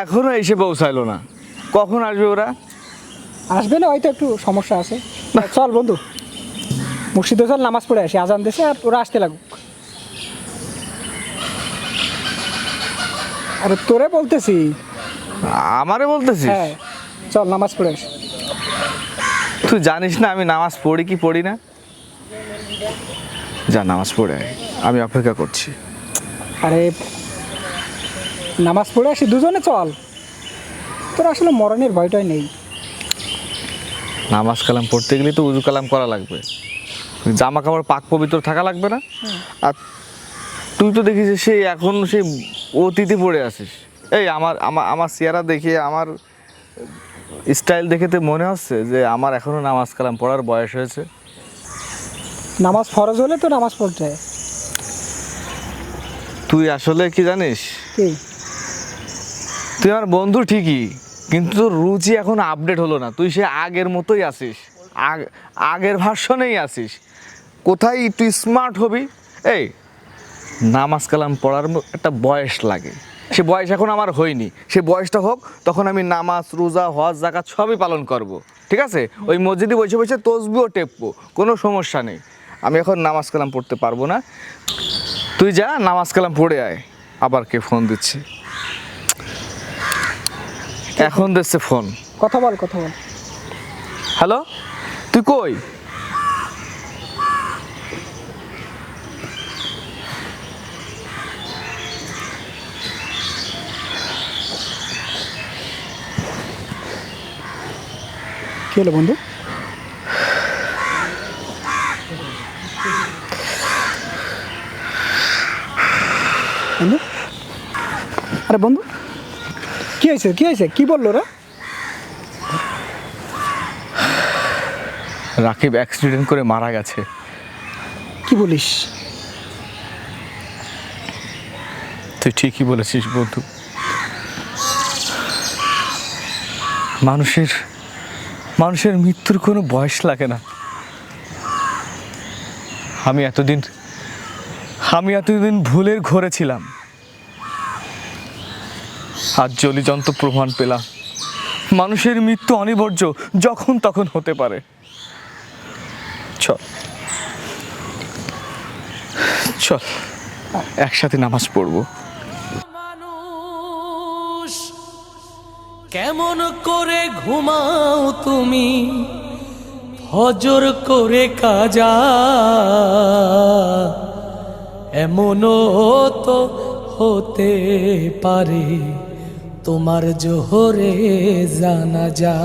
এখনও এসে পৌঁছাইলো না। কখন আসবে ওরা? আসবে না হয়তো একটু সমস্যা আছে। চল বন্ধু মুর্শিদে চল নামাজ পড়ে আসি আজান দেশে আর ওরা আসতে লাগুক। আরে তোরে বলতেছি। আমারে বলতেছিস? হ্যাঁ চল নামাজ পড়ে আসি। তুই জানিস না আমি নামাজ পড়ি কি পড়ি না? যা নামাজ পড়ে। আমি অপেক্ষা করছি। আরে নামাজ পড়ে আসি দুজনে চল। তোর আসলে মরণের ভয়টাই নেই। নামাজ কালাম পড়তে গেলে তো উজু কালাম করা লাগবে। জামা কাপড় পাক পবিত্র থাকা লাগবে না। আর তুই তো দেখিস সেই এখন সেই অতীতে পড়ে আসিস। এই আমার আমার আমার চেহারা দেখে আমার স্টাইল দেখে তো মনে হচ্ছে যে আমার এখনও নামাজ কালাম পড়ার বয়স হয়েছে। নামাজ ফরজ হলে তো নামাজ পড়তে হয়। তুই আসলে কি জানিস? কি? তুই আমার বন্ধু ঠিকই, কিন্তু তোর রুচি এখন আপডেট হলো না। তুই সে আগের মতোই আসিস আগ, আগের ভার্সনেই আসিস কোথায় তুই স্মার্ট হবি? এই, নামাজ কালাম পড়ার একটা বয়স লাগে। সে বয়স এখন আমার হয়নি। সে বয়সটা হোক, তখন আমি নামাজ, রোজা, হজ জাকাত সবই পালন করব। ঠিক আছে? ওই মসজিদে বসে বসে তসবিও টেপবো, কোনো সমস্যা নেই। আমি এখন নামাজ কালাম পড়তে পারব না। তুই যা, নামাজ কালাম পড়ে আয়। আবার কে ফোন দিচ্ছে। এখন দেখছে ফোন। কথা বল কথা বল। হ্যালো? তুই কই? কি হলো বন্ধু? বন্ধু? আরে বন্ধু? কি হয়েছে? কি হয়েছে? কি বলল রা রাকিব অ্যাক্সিডেন্ট করে মারা গেছে। কি বলিস? তুই ঠিকই বলেছিস বন্ধু। মানুষের মানুষের মৃত্যুর কোনো বয়স লাগে না। আমি এতদিন আমি এতদিন ভুলের ঘরে ছিলাম। আজ জলিজন্ত প্রমাণ পেলাম। মানুষের মৃত্যু অনিবার্য, যখন তখন হতে পারে। চল। চল। একসাথে নামাজ পড়ব। কেমন করে ঘুমাও তুমি? হজর করে কাজা। এমনও তো হতে পারে। তোমার জোহরে জানা যা